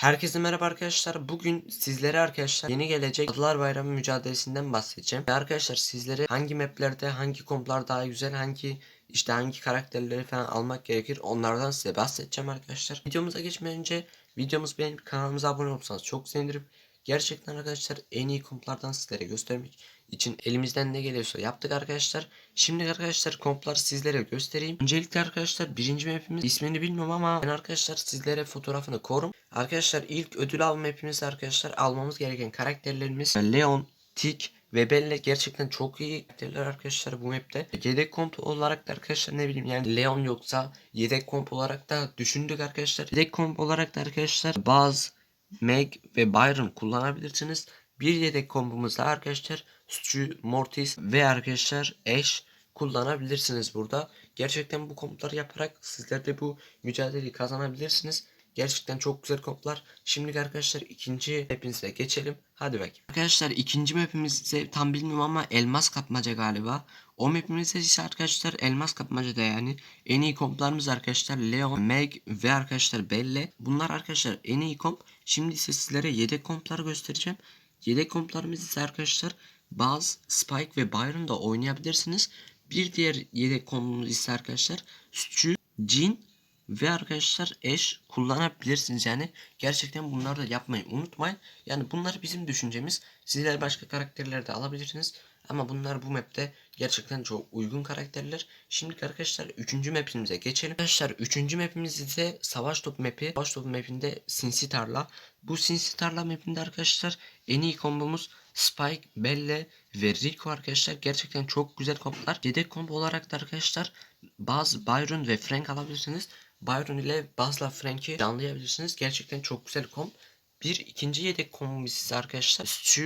Herkese merhaba arkadaşlar. Bugün sizlere arkadaşlar yeni gelecek Adalar Bayramı mücadelesinden bahsedeceğim. Ve arkadaşlar sizlere hangi maplerde hangi komplar daha güzel, hangi işte hangi karakterleri falan almak gerekir onlardan size bahsedeceğim arkadaşlar. Videomuza geçmeden önce videomuzu beğenip kanalımıza abone olursanız çok sevinirim. Gerçekten arkadaşlar en iyi komplardan sizlere göstermek için elimizden ne geliyorsa yaptık arkadaşlar. Şimdi arkadaşlar kompları sizlere göstereyim. Öncelikle arkadaşlar birinci mapimiz ismini bilmiyorum ama ben arkadaşlar sizlere fotoğrafını korum. Arkadaşlar ilk ödül alma mapimiz arkadaşlar almamız gereken karakterlerimiz Leon, Tik ve Belle gerçekten çok iyi karakterler arkadaşlar bu map'te. Yedek komp olarak da arkadaşlar ne bileyim yani Leon yoksa yedek komp olarak da düşündük arkadaşlar. Yedek komp olarak da arkadaşlar Buzz, Meg ve Byron kullanabilirsiniz. Bir yedek kombumuzda arkadaşlar Stu, Mortis ve arkadaşlar Ash kullanabilirsiniz burada. Gerçekten bu kompları yaparak sizler de bu mücadeleyi kazanabilirsiniz. Gerçekten çok güzel komplar. Şimdi arkadaşlar ikinci mapimize geçelim. Hadi bakayım. Arkadaşlar ikinci mapimiz tam bilmiyorum ama elmas kapmaca galiba. O mapimizde ise arkadaşlar elmas kapmacada yani en iyi komplarımız arkadaşlar Leon, Meg ve arkadaşlar Belle. Bunlar arkadaşlar en iyi komp. Şimdi ise sizlere yedek kompları göstereceğim. Yedek komplarımız ise arkadaşlar Buzz, Spike ve Byron'da oynayabilirsiniz. Bir diğer yedek kompumuz ise arkadaşlar Stu, Jin ve arkadaşlar Ash kullanabilirsiniz yani gerçekten bunları da yapmayı unutmayın. Yani bunlar bizim düşüncemiz. Sizler başka karakterler de alabilirsiniz. Ama bunlar bu map'te gerçekten çok uygun karakterler. Şimdi arkadaşlar 3. map'imize geçelim. Arkadaşlar 3. map'imiz ise savaş topu map'i. Savaş topu map'inde sinsi tarla. Bu sinsi tarla map'inde arkadaşlar en iyi kombomuz Spike, Belle ve Rico arkadaşlar gerçekten çok güzel komplar. Yedek kombo olarak da arkadaşlar Buzz, Byron ve Frank alabilirsiniz. Byron ile Buzz'la Frank'i canlayabilirsiniz. Gerçekten çok güzel komp. Bir ikinci yedek kombomuz ise arkadaşlar Stu,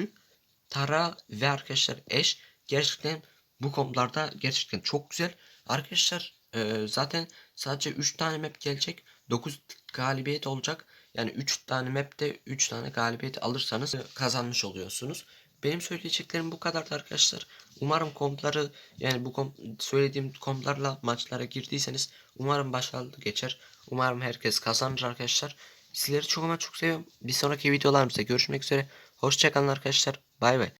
Tara ve arkadaşlar Ash gerçekten bu komplarda gerçekten çok güzel. Arkadaşlar e, zaten sadece 3 tane map gelecek. 9 galibiyet olacak. Yani 3 tane map'te 3 tane galibiyet alırsanız kazanmış oluyorsunuz. Benim söyleyeceklerim bu kadardı arkadaşlar. Umarım kompları yani bu kom söylediğim komplarla maçlara girdiyseniz umarım başarılı geçer. Umarım herkes kazanır arkadaşlar. Sizleri çok ama çok seviyorum. Bir sonraki videolarımızda görüşmek üzere. Hoşçakalın arkadaşlar. Bay bay.